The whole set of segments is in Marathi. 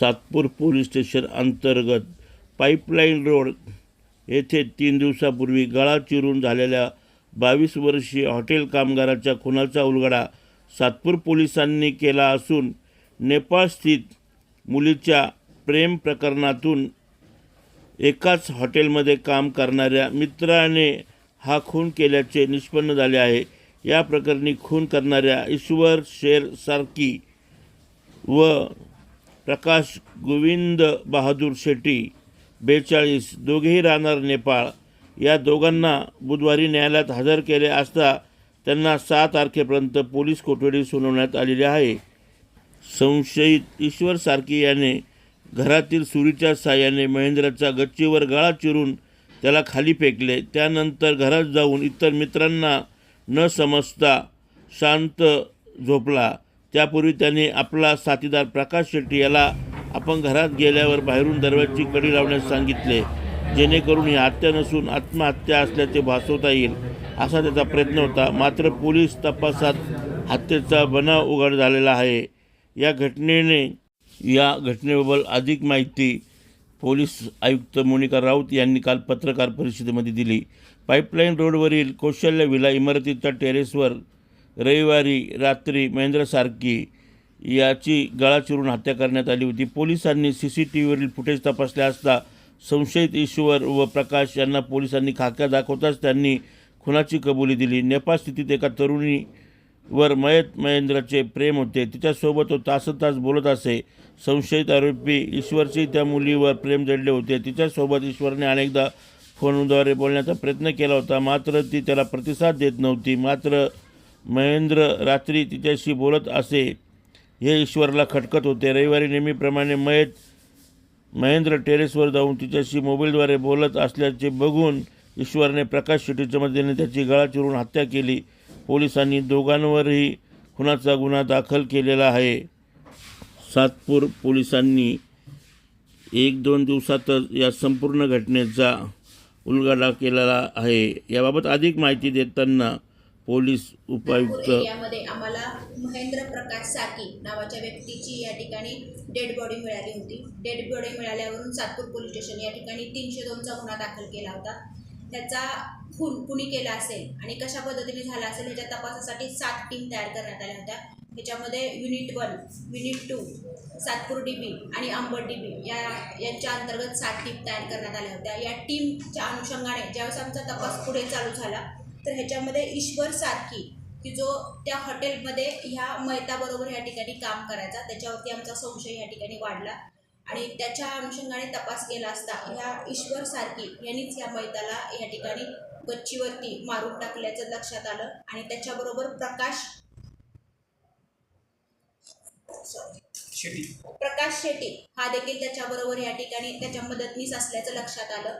सातपूर पोलीस स्टेशन अंतर्गत पाईपलाईन रोड येथे तीन दिवसापूर्वी गळा चिरून झालेल्या बावीस वर्षीय हॉटेल कामगाराच्या खुनाचा उलगडा सातपूर पोलिसांनी केला असून नेपाळस्थित मुलीच्या प्रेम प्रकरणातून एकाच हॉटेलमध्ये काम करणाऱ्या मित्राने हा खून केल्याचे निष्पन्न झाले आहे. या प्रकरणी खून करणाऱ्या ईश्वर शेरसारखी व प्रकाश गोविंद बहादूर शेट्टी बेचाळीस दोघेही राहणार नेपाळ. या दोघांना बुधवारी न्यायालयात हजर केले असता त्यांना सहा तारखेपर्यंत पोलीस कोठडी सुनावण्यात आलेली आहे. संशयित ईश्वर सारखी याने घरातील सुरीच्या साह्याने महेंद्राचा गच्चीवर गळा चिरून त्याला खाली फेकले. त्यानंतर घरात जाऊन इतर मित्रांना न समजता शांत झोपला. त्यापूर्वी त्याने आपला साथीदार प्रकाश शेट्टी याला आपण घरात गेल्यावर बाहेरून दरवाजाची कडी लावण्यास सांगितले. जेणेकरून ही हत्या नसून आत्महत्या असल्याचे भासवता येईल असा त्याचा प्रयत्न होता. मात्र पोलीस तपासात हत्येचा बनाव उघड झालेला आहे. या घटनेने या घटनेबद्दल अधिक माहिती पोलीस आयुक्त मोनिका राऊत यांनी काल पत्रकार परिषदेमध्ये दिली. पाईपलाईन रोडवरील कौशल्य विला इमारतीच्या टेरेसवर रविवारी रात्री महेंद्र सारकी याची गळा चिरून हत्या करण्यात आली होती. पोलिसांनी सी सी टी व्हीवरील फुटेज तपासले असता संशयित ईश्वर व प्रकाश यांना पोलिसांनी खाक्या दाखवताच त्यांनी खुनाची कबुली दिली. नेपाळ स्थितीत एका तरुणीवर मयत महेंद्रचे प्रेम होते. तिच्यासोबत तो तासन तास बोलत असे. संशयित आरोपी ईश्वरचे त्या मुलीवर प्रेम जडले होते. तिच्यासोबत ईश्वरने अनेकदा फोनद्वारे बोलण्याचा प्रयत्न केला होता. मात्र ती त्याला प्रतिसाद देत नव्हती. मात्र महेंद्र रात्री तिच्याशी बोलत असे. हे ईश्वरला खटकत होते. रविवारी नेहमीप्रमाणे मयत महेंद्र टेरेसवर जाऊन तिच्याशी मोबाईलद्वारे बोलत असल्याचे बघून ईश्वरने प्रकाश शेट्टीच्या मदतीने त्याची गळा चिरून हत्या केली. पोलिसांनी दोघांवरही खुनाचा गुन्हा दाखल केलेला आहे. सातपूर पोलिसांनी एक दोन दिवसातच या संपूर्ण घटनेचा उलगडा केलेला आहे. याबाबत अधिक माहिती देताना पोलीस उपायुक्त एरियामध्ये आम्हाला महेंद्र प्रकाश साकी नावाच्या व्यक्तीची या ठिकाणी डेड बॉडी मिळाली होती. डेड बॉडी मिळाल्यावरून सातपूर पोलीस स्टेशन या ठिकाणी तीनशे दोनचा गुन्हा दाखल केला होता. त्याचा खून कुणी केला असेल आणि कशा पद्धतीने झाला असेल ह्याच्या तपासासाठी सात टीम तयार करण्यात आल्या होत्या. ह्याच्यामध्ये unit one unit two Satpur D B आणि अंबड डी बी या यांच्या अंतर्गत सात टीम तयार करण्यात आल्या होत्या. या टीमच्या अनुषंगाने ज्यावेळेस आमचा तपास पुढे चालू झाला तर ह्याच्यामध्ये ईश्वर सारखी की जो त्या हॉटेलमध्ये ह्या मैताबरोबर या ठिकाणी काम करायचा त्याच्यावरती आमचा संशय या ठिकाणी वाढला. आणि त्याच्या अनुषंगाने तपास केला असता ह्या ईश्वर सारखी यांनीच या मैताला या ठिकाणी गच्चीवरती मारून टाकल्याचं लक्षात आलं. आणि त्याच्याबरोबर प्रकाश प्रकाश शेट्टी हा देखील त्याच्याबरोबर या ठिकाणी त्याच्या मदतनीस असल्याचं लक्षात आलं.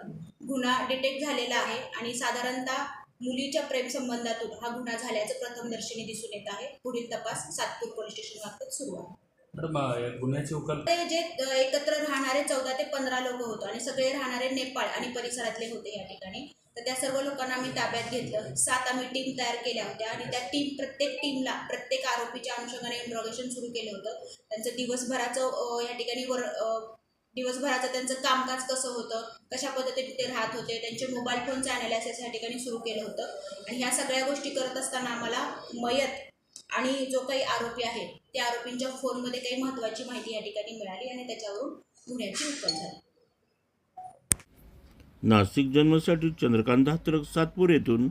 गुन्हा डिटेक्ट झालेला आहे आणि साधारणतः मुलीच्या प्रेमसंबंधातून हा गुन्हा झाल्याचं प्रथमदर्शनी दिसून येत आहे. पुढील तपास सातपूर पोलीस स्टेशन मार्फत सुरू आहे. गुन्ह्याची उकल ते जे एकत्र राहणारे चौदा ते पंधरा लोक होतो आणि सगळे राहणारे नेपाळ आणि परिसरातले होते या ठिकाणी. तर त्या सर्व लोकांना आम्ही ताब्यात घेतलं. सात आम्ही टीम तयार केल्या होत्या आणि त्या टीम प्रत्येक टीमला प्रत्येक आरोपीच्या अनुषंगाने इंट्रॉगेशन सुरू केलं होतं. त्यांचं दिवसभराचं या ठिकाणी वर दिवसभराचं त्यांचं कामकाज कसं होतं कशा पद्धतीने ते राहत होते त्यांचे मोबाईल फोनचं ॲनालिसिस या ठिकाणी सुरू केलं होतं. आणि ह्या सगळ्या गोष्टी करत असताना आम्हाला मयत आणि जो काही आरोपी आहे त्या आरोपींच्या फोनमध्ये काही महत्त्वाची माहिती या ठिकाणी मिळाली आणि त्याच्यावरून गुन्ह्याची उकल झाली. नाशिक जन्मासाठी चंद्रकांत धात्रक सातपूर येथून